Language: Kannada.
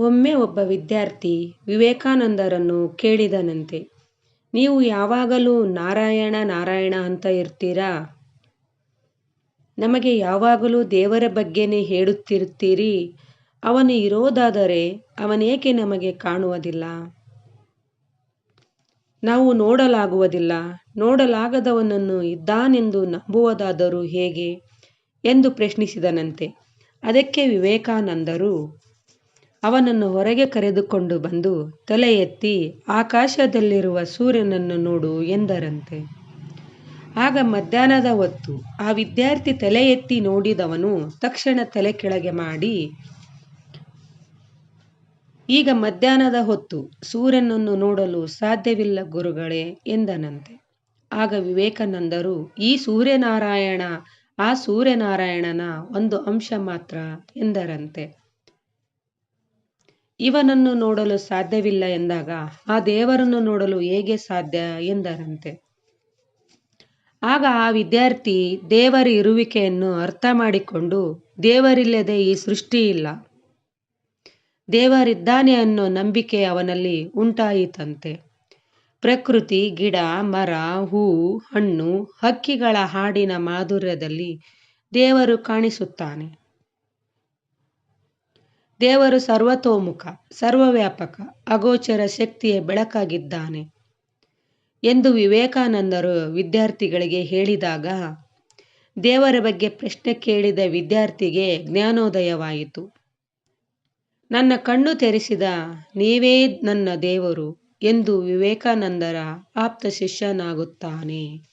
ಒಮ್ಮೆ ಒಬ್ಬ ವಿದ್ಯಾರ್ಥಿ ವಿವೇಕಾನಂದರನ್ನು ಕೇಳಿದನಂತೆ, ನೀವು ಯಾವಾಗಲೂ ನಾರಾಯಣ ನಾರಾಯಣ ಅಂತ ಇರ್ತೀರಾ? ನಮಗೆ ಯಾವಾಗಲೂ ದೇವರ ಬಗ್ಗೆನೇ ಹೇಳುತ್ತಿರುತ್ತೀರಿ. ಅವನು ಇರೋದಾದರೆ ಅವನೇಕೆ ನಮಗೆ ಕಾಣುವುದಿಲ್ಲ? ನಾವು ನೋಡಲಾಗುವುದಿಲ್ಲ. ನೋಡಲಾಗದವನನ್ನು ಇದ್ದಾನೆಂದು ನಂಬುವುದಾದರೂ ಹೇಗೆ? ಎಂದು ಪ್ರಶ್ನಿಸಿದನಂತೆ. ಅದಕ್ಕೆ ವಿವೇಕಾನಂದರು ಅವನನ್ನು ಹೊರಗೆ ಕರೆದುಕೊಂಡು ಬಂದು ತಲೆ ಎತ್ತಿ ಆಕಾಶದಲ್ಲಿರುವ ಸೂರ್ಯನನ್ನು ನೋಡು ಎಂದರಂತೆ. ಆಗ ಮಧ್ಯಾಹ್ನದ ಹೊತ್ತು ಆ ವಿದ್ಯಾರ್ಥಿ ತಲೆ ಎತ್ತಿ ನೋಡಿದವನು ತಕ್ಷಣ ತಲೆ ಕೆಳಗೆ ಮಾಡಿ, ಈಗ ಮಧ್ಯಾಹ್ನದ ಹೊತ್ತು ಸೂರ್ಯನನ್ನು ನೋಡಲು ಸಾಧ್ಯವಿಲ್ಲ ಗುರುಗಳೇ ಎಂದನಂತೆ. ಆಗ ವಿವೇಕಾನಂದರು, ಈ ಸೂರ್ಯನಾರಾಯಣ, ಆ ಸೂರ್ಯನಾರಾಯಣನ ಒಂದು ಅಂಶ ಮಾತ್ರ ಎಂದರಂತೆ. ಇವನನ್ನು ನೋಡಲು ಸಾಧ್ಯವಿಲ್ಲ ಎಂದಾಗ ಆ ದೇವರನ್ನು ನೋಡಲು ಹೇಗೆ ಸಾಧ್ಯ ಎಂದರಂತೆ. ಆಗ ಆ ವಿದ್ಯಾರ್ಥಿ ದೇವರ ಇರುವಿಕೆಯನ್ನು ಅರ್ಥ ಮಾಡಿಕೊಂಡು ದೇವರಿಲ್ಲದೆ ಈ ಸೃಷ್ಟಿ ಇಲ್ಲ. ದೇವರಿದ್ದಾನೆ ಅನ್ನೋ ನಂಬಿಕೆ ಅವನಲ್ಲಿ ಉಂಟಾಯಿತಂತೆ. ಪ್ರಕೃತಿ, ಗಿಡ, ಮರ, ಹೂ, ಹಣ್ಣು, ಹಕ್ಕಿಗಳ ಹಾಡಿನ ಮಾಧುರ್ಯದಲ್ಲಿ ದೇವರು ಕಾಣಿಸುತ್ತಾನೆ. ದೇವರು ಸರ್ವತೋಮುಖ, ಸರ್ವವ್ಯಾಪಕ, ಅಗೋಚರ ಶಕ್ತಿಯ ಬೆಳಕಾಗಿದ್ದಾನೆ ಎಂದು ವಿವೇಕಾನಂದರು ವಿದ್ಯಾರ್ಥಿಗಳಿಗೆ ಹೇಳಿದಾಗ, ದೇವರ ಬಗ್ಗೆ ಪ್ರಶ್ನೆ ಕೇಳಿದ ವಿದ್ಯಾರ್ಥಿಗೆ ಜ್ಞಾನೋದಯವಾಯಿತು. ನನ್ನ ಕಣ್ಣು ತೆರೆಸಿದ, ನೀವೇ ನನ್ನ ದೇವರು ಎಂದು ವಿವೇಕಾನಂದರ ಆಪ್ತ ಶಿಷ್ಯನಾಗುತ್ತಾನೆ.